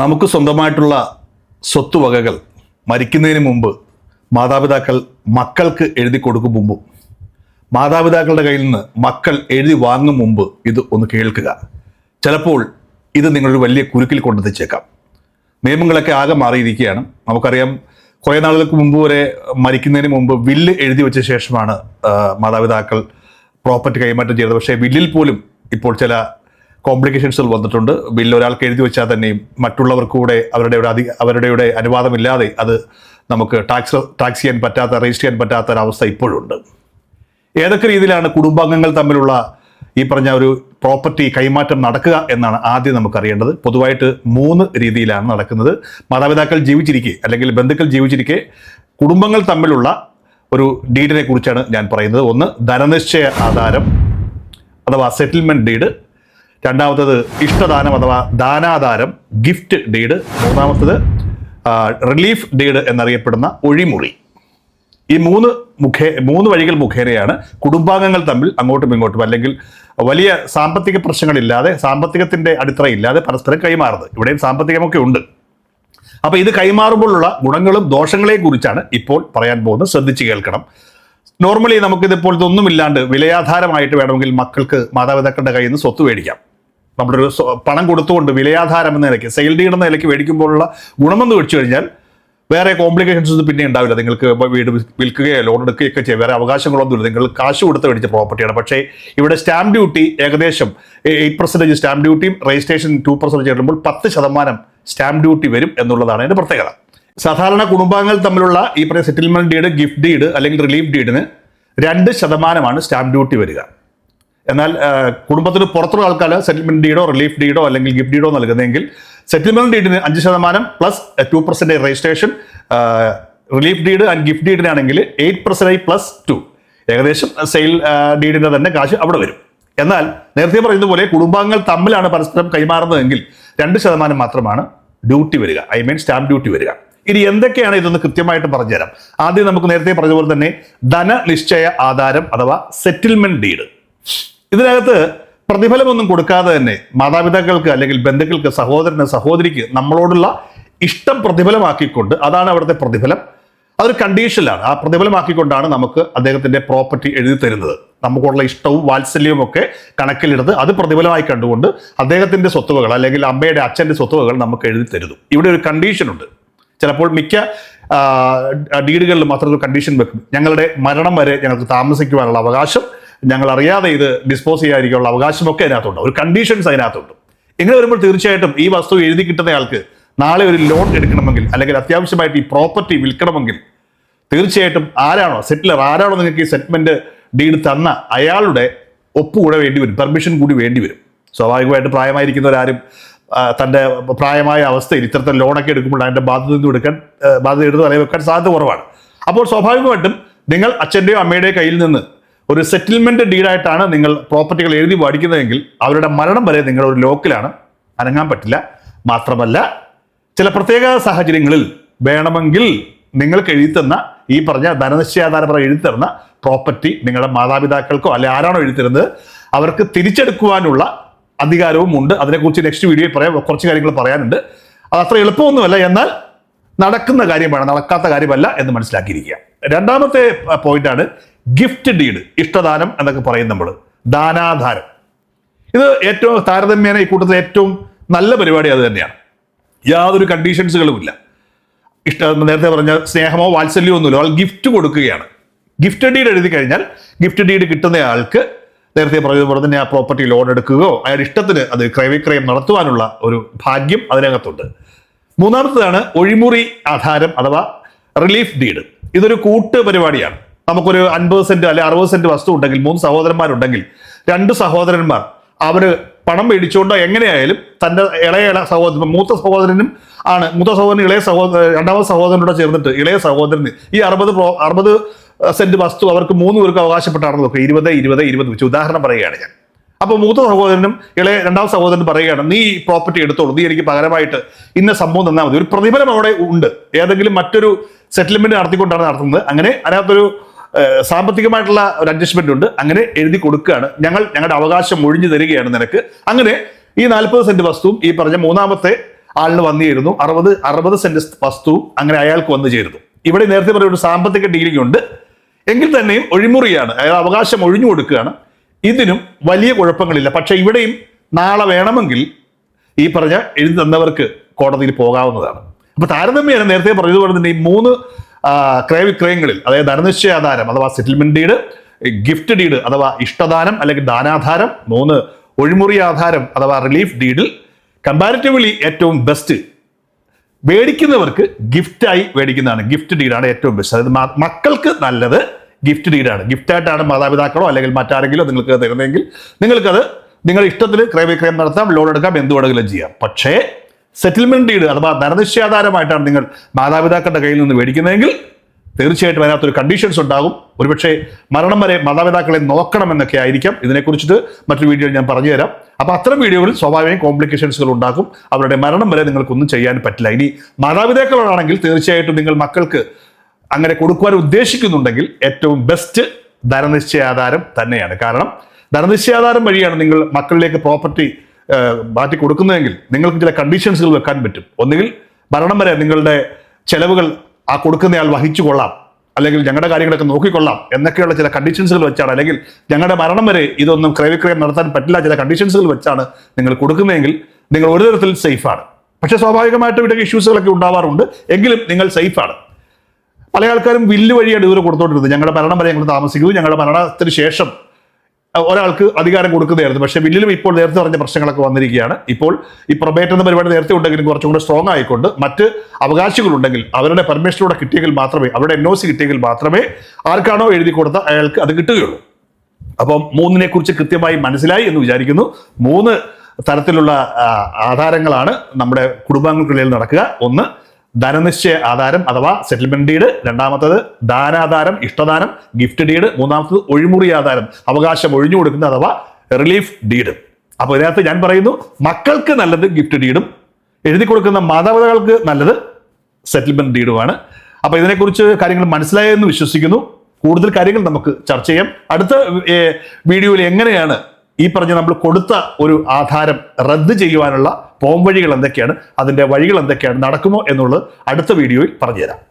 നമുക്ക് സ്വന്തമായിട്ടുള്ള സ്വത്തുവകകൾ മരിക്കുന്നതിന് മുമ്പ് മാതാപിതാക്കൾ മക്കൾക്ക് എഴുതി കൊടുക്കും മുമ്പും. മാതാപിതാക്കളുടെ കയ്യിൽ നിന്ന് മക്കൾ എഴുതി വാങ്ങും മുമ്പ് ഇത് ഒന്ന് കേൾക്കുക. ചിലപ്പോൾ ഇത് നിങ്ങളൊരു വലിയ കുരുക്കിൽ കൊണ്ടെത്തിച്ചേക്കാം നിയമങ്ങളൊക്കെ ആകെ മാറിയിരിക്കുകയാണ്. നമുക്കറിയാം കുറേ നാളുകൾക്ക് മുമ്പ് വരെ മരിക്കുന്നതിന് മുമ്പ് വില്ല് എഴുതി വെച്ച ശേഷമാണ് മാതാപിതാക്കൾ പ്രോപ്പർട്ടി കൈമാറ്റം ചെയ്തത്. പക്ഷേ വില്ലിൽ പോലും ഇപ്പോൾ ചില കോംപ്ലിക്കേഷൻസുകൾ വന്നിട്ടുണ്ട്. ബില്ല് ഒരാൾക്ക് എഴുതി വെച്ചാൽ തന്നെയും മറ്റുള്ളവർക്ക് കൂടെ അവരുടെ അധിക അവരുടെ അനുവാദമില്ലാതെ അത് നമുക്ക് ടാക്സ് ടാക്സ് ചെയ്യാൻ പറ്റാത്ത രജിസ്റ്റർ ചെയ്യാൻ പറ്റാത്ത ഒരവസ്ഥ ഇപ്പോഴുണ്ട്. ഏതൊക്കെ രീതിയിലാണ് കുടുംബാംഗങ്ങൾ തമ്മിലുള്ള ഈ പറഞ്ഞ ഒരു പ്രോപ്പർട്ടി കൈമാറ്റം നടക്കുക എന്നാണ് ആദ്യം നമുക്കറിയേണ്ടത്. പൊതുവായിട്ട് മൂന്ന് രീതിയിലാണ് നടക്കുന്നത്. മാതാപിതാക്കൾ ജീവിച്ചിരിക്കെ അല്ലെങ്കിൽ ബന്ധുക്കൾ ജീവിച്ചിരിക്കെ കുടുംബങ്ങൾ തമ്മിലുള്ള ഒരു ഡീഡിനെ കുറിച്ചാണ് ഞാൻ പറയുന്നത്. ഒന്ന് ധനനിശ്ചയ ആധാരം അഥവാ സെറ്റിൽമെന്റ് ഡീഡ് രണ്ടാമത്തത് ഇഷ്ടദാനം അഥവാ ദാനാധാരം ഗിഫ്റ്റ് ഡീഡ് മൂന്നാമത്തത് റിലീഫ് ഡീഡ് എന്നറിയപ്പെടുന്ന ഒഴിമുറി. ഈ മൂന്ന് മുഖേ മൂന്ന് വഴികൾ മുഖേനയാണ് കുടുംബാംഗങ്ങൾ തമ്മിൽ അങ്ങോട്ടും ഇങ്ങോട്ടും അല്ലെങ്കിൽ വലിയ സാമ്പത്തിക പ്രശ്നങ്ങളില്ലാതെ സാമ്പത്തികത്തിന്റെ അടിത്തറയില്ലാതെ പരസ്പരം കൈമാറുന്നത്. ഇവിടെയും സാമ്പത്തികമൊക്കെ ഉണ്ട്. അപ്പോൾ ഇത് കൈമാറുമ്പോഴുള്ള ഗുണങ്ങളും ദോഷങ്ങളെയും കുറിച്ചാണ് ഇപ്പോൾ പറയാൻ പോകുന്നത്. ശ്രദ്ധിച്ച് കേൾക്കണം. നോർമലി നമുക്കിതിപ്പോൾ ഇതൊന്നുമില്ലാണ്ട് വിലയാധാരമായിട്ട് വേണമെങ്കിൽ മക്കൾക്ക് മാതാപിതാക്കളുടെ കയ്യിൽ നിന്ന് സ്വത്ത് മേടിക്കാം. നമ്മുടെ ഒരു പണം കൊടുത്തുകൊണ്ട് വിലയാധാരം എന്ന നിലയ്ക്ക് സെയിൽ ഡീഡ് എന്ന നിലയ്ക്ക് മേടിക്കുമ്പോഴുള്ള ഗുണമെന്ന് വെച്ച് കഴിഞ്ഞാൽ വേറെ കോംപ്ലിക്കേഷൻസ് ഒന്നും പിന്നെ ഉണ്ടാവില്ല. നിങ്ങൾക്ക് വീട് വിൽ- വിൽക്കുകയോ ലോൺ എടുക്കുകയൊക്കെ ചെയ്യാം. വേറെ അവകാശങ്ങളൊന്നുമില്ല നിങ്ങൾ കാശ് കൊടുത്ത് മേടിച്ച പ്രോപ്പർട്ടിയാണ് പക്ഷേ ഇവിടെ സ്റ്റാമ്പ് ഡ്യൂട്ടി ഏകദേശം എയ്റ്റ് പെർസെന്റേജ് സ്റ്റാമ്പ് ഡ്യൂട്ടിയും രജിസ്ട്രേഷൻ ടു പെർസെന്റേജ് ഇടുമ്പോൾ പത്ത് ശതമാനം സ്റ്റാമ്പ് ഡ്യൂട്ടി വരും എന്നുള്ളതാണ് അതിന്റെ പ്രത്യേകത. സാധാരണ കുടുംബാംഗങ്ങൾ തമ്മിലുള്ള ഈ പറയുന്ന സെറ്റിൽമെന്റ് ഡീഡ് ഗിഫ്റ്റ് ഡീഡ് അല്ലെങ്കിൽ റിലീഫ് ഡീഡിന് രണ്ട് ശതമാനമാണ് സ്റ്റാമ്പ് ഡ്യൂട്ടി വരിക. എന്നാൽ കുടുംബത്തിന് പുറത്തുള്ള ആൾക്കാർ സെറ്റിൽമെന്റ് ഡീഡോ റിലീഫ് ഡീഡോ അല്ലെങ്കിൽ ഗിഫ്റ്റ് ഡീഡോ നൽകുന്നതെങ്കിൽ സെറ്റിൽമെന്റ് ഡീഡിന് അഞ്ച് ശതമാനം plus two percentage registration relief deed and gift ഡീഡിനാണെങ്കിൽ eight percentage plus two ഏകദേശം സെയിൽ ഡീഡിന്റെ തന്നെ കാശ് അവിടെ വരും. എന്നാൽ നേരത്തെ പറയുന്ന പോലെ കുടുംബാംഗങ്ങൾ തമ്മിലാണ് പരസ്പരം കൈമാറുന്നതെങ്കിൽ രണ്ട് ശതമാനം മാത്രമാണ് ഡ്യൂട്ടി വരിക. ഐ മീൻ സ്റ്റാമ്പ് ഡ്യൂട്ടി വരിക. ഇനി എന്തൊക്കെയാണ് ഇതൊന്ന് കൃത്യമായിട്ട് പറഞ്ഞുതരാം. ആദ്യം നമുക്ക് നേരത്തെ പറഞ്ഞതുപോലെ പോലെ തന്നെ ധനനിശ്ചയ ആധാരം അഥവാ സെറ്റിൽമെന്റ് ഡീഡ് ഇതിനകത്ത് പ്രതിഫലമൊന്നും കൊടുക്കാതെ തന്നെ മാതാപിതാക്കൾക്ക് അല്ലെങ്കിൽ ബന്ധുക്കൾക്ക് സഹോദരന് സഹോദരിക്ക് നമ്മളോടുള്ള ഇഷ്ടം പ്രതിഫലമാക്കിക്കൊണ്ട് അതാണ് അവിടുത്തെ പ്രതിഫലം. അതൊരു കണ്ടീഷനിലാണ് ആ പ്രതിഫലമാക്കിക്കൊണ്ടാണ് നമുക്ക് അദ്ദേഹത്തിന്റെ പ്രോപ്പർട്ടി എഴുതി തരുന്നത്. നമുക്കുള്ള ഇഷ്ടവും വാത്സല്യവും ഒക്കെ കണക്കിലെടുത്ത് അത് പ്രതിഫലമായി കണ്ടുകൊണ്ട് അദ്ദേഹത്തിന്റെ സ്വത്തുവകൾ അല്ലെങ്കിൽ അമ്മയുടെ അച്ഛന്റെ സ്വത്തുവകൾ നമുക്ക് എഴുതി തരുന്നു. ഇവിടെ ഒരു കണ്ടീഷനുണ്ട് ചിലപ്പോൾ മിക്ക ഡീഡുകളിൽ അത്ര ഒരു കണ്ടീഷൻ വെക്കും. ഞങ്ങളുടെ മരണം വരെ ഞങ്ങൾക്ക് താമസിക്കുവാനുള്ള അവകാശം ഞങ്ങൾ അറിയാതെ ഇത് ഡിസ്പോസ് ചെയ്യാതിരിക്കാനുള്ള അവകാശമൊക്കെ അതിനകത്തുണ്ട്. ഒരു കണ്ടീഷൻസ് അതിനകത്തുണ്ട്. ഇങ്ങനെ വരുമ്പോൾ തീർച്ചയായിട്ടും ഈ വസ്തു എഴുതി കിട്ടുന്നയാൾക്ക് നാളെ ഒരു ലോൺ എടുക്കണമെങ്കിൽ അല്ലെങ്കിൽ അത്യാവശ്യമായിട്ട് ഈ പ്രോപ്പർട്ടി വിൽക്കണമെങ്കിൽ തീർച്ചയായിട്ടും ആരാണോ സെറ്റിലർ ആരാണോ നിങ്ങൾക്ക് ഈ സെറ്റിൽമെന്റ് ഡീഡ് തന്ന അയാളുടെ ഒപ്പ് കൂടെ വേണ്ടി വരും. പെർമിഷൻ കൂടി വേണ്ടി വരും. സ്വാഭാവികമായിട്ട് പ്രായമായിരിക്കുന്നവരാരും തന്റെ പ്രായമായ അവസ്ഥയിൽ ഇത്തരത്തിൽ ലോണൊക്കെ എടുക്കുമ്പോൾ അതിന്റെ ബാധ്യത നിന്ന് എടുക്കാൻ ബാധ്യത എടുത്ത് തലയിൽ വെക്കാൻ സാധ്യത കുറവാണ്. അപ്പോൾ സ്വാഭാവികമായിട്ടും നിങ്ങൾ അച്ഛന്റെയോ അമ്മയുടെയോ കയ്യിൽ നിന്ന് ഒരു സെറ്റിൽമെന്റ് ഡീഡായിട്ടാണ് നിങ്ങൾ പ്രോപ്പർട്ടികൾ എഴുതി വാടിക്കുന്നതെങ്കിൽ അവരുടെ മരണം വരെ നിങ്ങൾ ഒരു ലോക്കിലാണ്. അനങ്ങാൻ പറ്റില്ല. മാത്രമല്ല ചില പ്രത്യേക സാഹചര്യങ്ങളിൽ വേണമെങ്കിൽ നിങ്ങൾക്ക് എഴുതിത്തന്ന ഈ പറഞ്ഞ ധനനിശ്ചയാധാരപരം എഴുതിത്തരുന്ന പ്രോപ്പർട്ടി നിങ്ങളുടെ മാതാപിതാക്കൾക്കോ അല്ലെ ആരാണോ എഴുതിത്തരുന്നത് അവർക്ക് തിരിച്ചെടുക്കുവാനുള്ള അധികാരവും ഉണ്ട്. അതിനെക്കുറിച്ച് നെക്സ്റ്റ് വീഡിയോയിൽ പറയാം. കുറച്ച് കാര്യങ്ങൾ പറയാനുണ്ട്. അത് അത്ര എളുപ്പമൊന്നുമല്ല. എന്നാൽ നടക്കുന്ന കാര്യമാണ് നടക്കാത്ത കാര്യമല്ല എന്ന് മനസ്സിലാക്കിയിരിക്കുക. രണ്ടാമത്തെ പോയിന്റാണ് ഗിഫ്റ്റ് ഡീഡ് ഇഷ്ടദാനം എന്നൊക്കെ പറയും നമ്മൾ ദാനാധാരം. ഇത് ഏറ്റവും താരതമ്യേന ഈ കൂട്ടത്തിൽ ഏറ്റവും നല്ല പരിപാടി അത് തന്നെയാണ്. യാതൊരു കണ്ടീഷൻസുകളുമില്ല ഇഷ്ട നേരത്തെ പറഞ്ഞ സ്നേഹമോ വാത്സല്യമോ ഒന്നുമില്ല. ആൾ ഗിഫ്റ്റ് കൊടുക്കുകയാണ്. ഗിഫ്റ്റ് ഡീഡ് എഴുതി കഴിഞ്ഞാൽ ഗിഫ്റ്റ് ഡീഡ് കിട്ടുന്ന ആൾക്ക് നേരത്തെ പറഞ്ഞതുപോലെ തന്നെ ആ പ്രോപ്പർട്ടി ലോൺ എടുക്കുകയോ അയാളുടെ ഇഷ്ടത്തിന് അത് ക്രയവിക്രയം നടത്തുവാനുള്ള ഒരു ഭാഗ്യം അതിനകത്തുണ്ട്. മൂന്നാമത്തതാണ് ഒഴിമുറി ആധാരം അഥവാ റിലീഫ് ഡീഡ് ഇതൊരു കൂട്ട് പരിപാടിയാണ്. നമുക്കൊരു അൻപത് സെന്റ് അല്ലെ അറുപത് സെന്റ് വസ്തു ഉണ്ടെങ്കിൽ മൂന്ന് സഹോദരന്മാരുണ്ടെങ്കിൽ രണ്ട് സഹോദരന്മാർ അവർ പണം മേടിച്ചുകൊണ്ടോ എങ്ങനെയായാലും തന്റെ ഇളയ ഇള സഹോദരൻ മൂത്ത സഹോദരനും ആണ്. മൂത്ത സഹോദരൻ ഇളയ സഹോദരൻ രണ്ടാമത് സഹോദരനോട് ചേർന്നിട്ട് ഇളയ സഹോദരന് ഈ അറുപത് അറുപത് സെന്റ് വസ്തു അവർക്ക് മൂന്ന് പേർക്ക് അവകാശപ്പെട്ടാണെന്ന് നോക്കുക ഇരുപത് ഇരുപത് ഇരുപത് വെച്ച് ഉദാഹരണം പറയുകയാണ് ഞാൻ. അപ്പോൾ മൂത്ത സഹോദരനും ഇളയ രണ്ടാമത് സഹോദരനും പറയുകയാണ് നീ ഈ പ്രോപ്പർട്ടി എടുത്തോളൂ. നീ എനിക്ക് പകരമായിട്ട് ഇന്ന സംഭവം തന്നാൽ മതി. ഒരു പ്രതിഫലം അവിടെ ഉണ്ട്. ഏതെങ്കിലും മറ്റൊരു സെറ്റിൽമെന്റ് നടത്തിക്കൊണ്ടാണ് നടത്തുന്നത്. അങ്ങനെ അതിനകത്തൊരു സാമ്പത്തികമായിട്ടുള്ള ഒരു അഡ്ജസ്റ്റ്മെന്റ് ഉണ്ട്. അങ്ങനെ എഴുതി കൊടുക്കുകയാണ്. ഞങ്ങൾ ഞങ്ങളുടെ അവകാശം ഒഴിഞ്ഞു തരികയാണ് നിനക്ക്. അങ്ങനെ ഈ നാൽപ്പത് സെന്റ് വസ്തുവും ഈ പറഞ്ഞ മൂന്നാമത്തെ ആളിന് വന്നു ചേരുന്നു അറുപത് അറുപത് സെന്റ് വസ്തു അങ്ങനെ അയാൾക്ക് വന്നു ചേരുന്നു. ഇവിടെ നേരത്തെ പറഞ്ഞ ഒരു സാമ്പത്തിക ഡീലിംഗ് ഉണ്ട്. എങ്കിൽ തന്നെയും ഒഴിമുറിയാണ്. അയാൾ അവകാശം ഒഴിഞ്ഞു കൊടുക്കുകയാണ്. ഇതിനും വലിയ കുഴപ്പങ്ങളില്ല. പക്ഷെ ഇവിടെയും നാളെ വേണമെങ്കിൽ ഈ പറഞ്ഞ എഴുതി തന്നവർക്ക് കോടതിയിൽ പോകാവുന്നതാണ്. അപ്പൊ താരതമ്യേന നേരത്തെ പറഞ്ഞതുപോലെ തന്നെ ഈ മൂന്ന് ക്രയവിക്രയങ്ങളിൽ അതായത് ധനനിശ്ചയാധാരം അഥവാ സെറ്റിൽമെന്റ് ഡീഡ് ഗിഫ്റ്റ് ഡീഡ് അഥവാ ഇഷ്ടദാനം അല്ലെങ്കിൽ ദാനാധാരം മൂന്ന് ഒഴിമുറി ആധാരം അഥവാ റിലീഫ് ഡീഡിൽ കമ്പാരിറ്റീവ്ലി ഏറ്റവും ബെസ്റ്റ് മേടിക്കുന്നവർക്ക് ഗിഫ്റ്റായി മേടിക്കുന്നതാണ്. ഗിഫ്റ്റ് ഡീഡാണ് ഏറ്റവും ബെസ്റ്റ് അതായത് മക്കൾക്ക് നല്ലത് ഗിഫ്റ്റ് ഡീഡാണ് ഗിഫ്റ്റായിട്ടാണ് മാതാപിതാക്കളോ അല്ലെങ്കിൽ മറ്റാരെങ്കിലും നിങ്ങൾക്ക് തരുന്നതെങ്കിൽ നിങ്ങൾക്കത് നിങ്ങളുടെ ഇഷ്ടത്തിൽ ക്രയവിക്രയം നടത്താം ലോൺ എടുക്കാം എന്ത് വേണമെങ്കിലും ചെയ്യാം. പക്ഷേ സെറ്റിൽമെന്റ് ഡീഡ് അഥവാ ധനനിശ്ചയാധാരമായിട്ടാണ് നിങ്ങൾ മാതാപിതാക്കളുടെ കയ്യിൽ നിന്ന് മേടിക്കുന്നതെങ്കിൽ തീർച്ചയായിട്ടും അതിനകത്തൊരു കണ്ടീഷൻസ് ഉണ്ടാകും. ഒരുപക്ഷെ മരണം വരെ മാതാപിതാക്കളെ നോക്കണമെന്നൊക്കെ ആയിരിക്കാം. ഇതിനെക്കുറിച്ചിട്ട് മറ്റൊരു വീഡിയോയിൽ ഞാൻ പറഞ്ഞു തരാം അപ്പൊ അത്തരം വീഡിയോകളിൽ സ്വാഭാവികം കോംപ്ലിക്കേഷൻസുകൾ ഉണ്ടാക്കും. അവരുടെ മരണം വരെ നിങ്ങൾക്കൊന്നും ചെയ്യാൻ പറ്റില്ല. ഇനി മാതാപിതാക്കളോടാണെങ്കിൽ തീർച്ചയായിട്ടും നിങ്ങൾ മക്കൾക്ക് അങ്ങനെ കൊടുക്കുവാൻ ഉദ്ദേശിക്കുന്നുണ്ടെങ്കിൽ ഏറ്റവും ബെസ്റ്റ് ധനനിശ്ചയാധാരം തന്നെയാണ്. കാരണം ധനനിശ്ചയാധാരം വഴിയാണ് നിങ്ങൾ മക്കളിലേക്ക് പ്രോപ്പർട്ടി മാറ്റി കൊടുക്കുന്നതെങ്കിൽ നിങ്ങൾക്ക് ചില കണ്ടീഷൻസുകൾ വെക്കാൻ പറ്റും. ഒന്നുകിൽ മരണം വരെ നിങ്ങളുടെ ചെലവുകൾ ആ കൊടുക്കുന്നയാൾ വഹിച്ചു കൊള്ളാം. അല്ലെങ്കിൽ ഞങ്ങളുടെ കാര്യങ്ങളൊക്കെ നോക്കിക്കൊള്ളാം എന്നൊക്കെയുള്ള ചില കണ്ടീഷൻസുകൾ വെച്ചാണ്. അല്ലെങ്കിൽ ഞങ്ങളുടെ മരണം വരെ ഇതൊന്നും ക്രയവിക്രയം നടത്താൻ പറ്റില്ല ചില കണ്ടീഷൻസുകൾ വെച്ചാണ് നിങ്ങൾ കൊടുക്കുന്നതെങ്കിൽ നിങ്ങൾ ഒരു തരത്തിൽ സേഫാണ് പക്ഷേ സ്വാഭാവികമായിട്ടും ഇവിടെ ഇഷ്യൂസുകളൊക്കെ ഉണ്ടാവാറുണ്ട്. എങ്കിലും നിങ്ങൾ സേഫാണ് പല ആൾക്കാരും വില്ല് വഴിയാണ് ഇതുവരെ കൊടുത്തോണ്ടിരുന്നത്. ഞങ്ങളുടെ മരണം വരെ ഞങ്ങൾ താമസിക്കുന്നു. ഞങ്ങളുടെ മരണത്തിന് ശേഷം ഒരാൾക്ക് അധികാരം കൊടുക്കുന്നതായിരുന്നു. പക്ഷേ ബില്ലിലും ഇപ്പോൾ നേരത്തെ പറഞ്ഞ പ്രശ്നങ്ങളൊക്കെ വന്നിരിക്കുകയാണ്. ഇപ്പോൾ ഈ പ്രൊബേറ്റ് എന്ന പരിപാടി നേരത്തെ ഉണ്ടെങ്കിലും കുറച്ചും കൂടെ സ്ട്രോങ് ആയിക്കൊണ്ട് മറ്റ് അവകാശികളുണ്ടെങ്കിൽ അവരുടെ പെർമിഷനോടെ കിട്ടിയെങ്കിൽ മാത്രമേ അവരുടെ എൻ ഒ സി കിട്ടിയെങ്കിൽ മാത്രമേ ആർക്കാണോ എഴുതി കൊടുത്ത അയാൾക്ക് അത് കിട്ടുകയുള്ളൂ. അപ്പം മൂന്നിനെ കുറിച്ച് കൃത്യമായി മനസ്സിലായി എന്ന് വിചാരിക്കുന്നു. മൂന്ന് തരത്തിലുള്ള ആധാരങ്ങളാണ് നമ്മുടെ കുടുംബാംഗങ്ങൾക്കിടയിൽ നടക്കുക. ഒന്ന് ധനനിശ്ചയ ആധാരം അഥവാ സെറ്റിൽമെന്റ് ഡീഡ് രണ്ടാമത്തത് ദാനാധാരം ഇഷ്ടദാനം ഗിഫ്റ്റ് ഡീഡ് മൂന്നാമത്തത് ഒഴിമുറി ആധാരം അവകാശം ഒഴിഞ്ഞു കൊടുക്കുന്ന അഥവാ റിലീഫ് ഡീഡ് അപ്പോൾ ഇതിനകത്ത് ഞാൻ പറയുന്നു മക്കൾക്ക് നല്ലത് ഗിഫ്റ്റ് ഡീഡും എഴുതി കൊടുക്കുന്ന മാതാപിതാക്കൾക്ക് നല്ലത് സെറ്റിൽമെന്റ് ഡീഡുമാണ് അപ്പോൾ ഇതിനെക്കുറിച്ച് കാര്യങ്ങൾ മനസ്സിലായെന്ന് വിശ്വസിക്കുന്നു. കൂടുതൽ കാര്യങ്ങൾ നമുക്ക് ചർച്ച ചെയ്യാം. അടുത്ത വീഡിയോയിൽ എങ്ങനെയാണ് ഈ പറഞ്ഞ നമ്മൾ കൊടുത്ത ഒരു ആധാരം റദ്ദ് ചെയ്യുവാനുള്ള പോംവഴികൾ എന്തൊക്കെയാണ്? അതിന്റെ വഴികൾ എന്തൊക്കെയാണ്? നടക്കുമോ എന്നുള്ളത് അടുത്ത വീഡിയോയിൽ പറഞ്ഞുതരാം.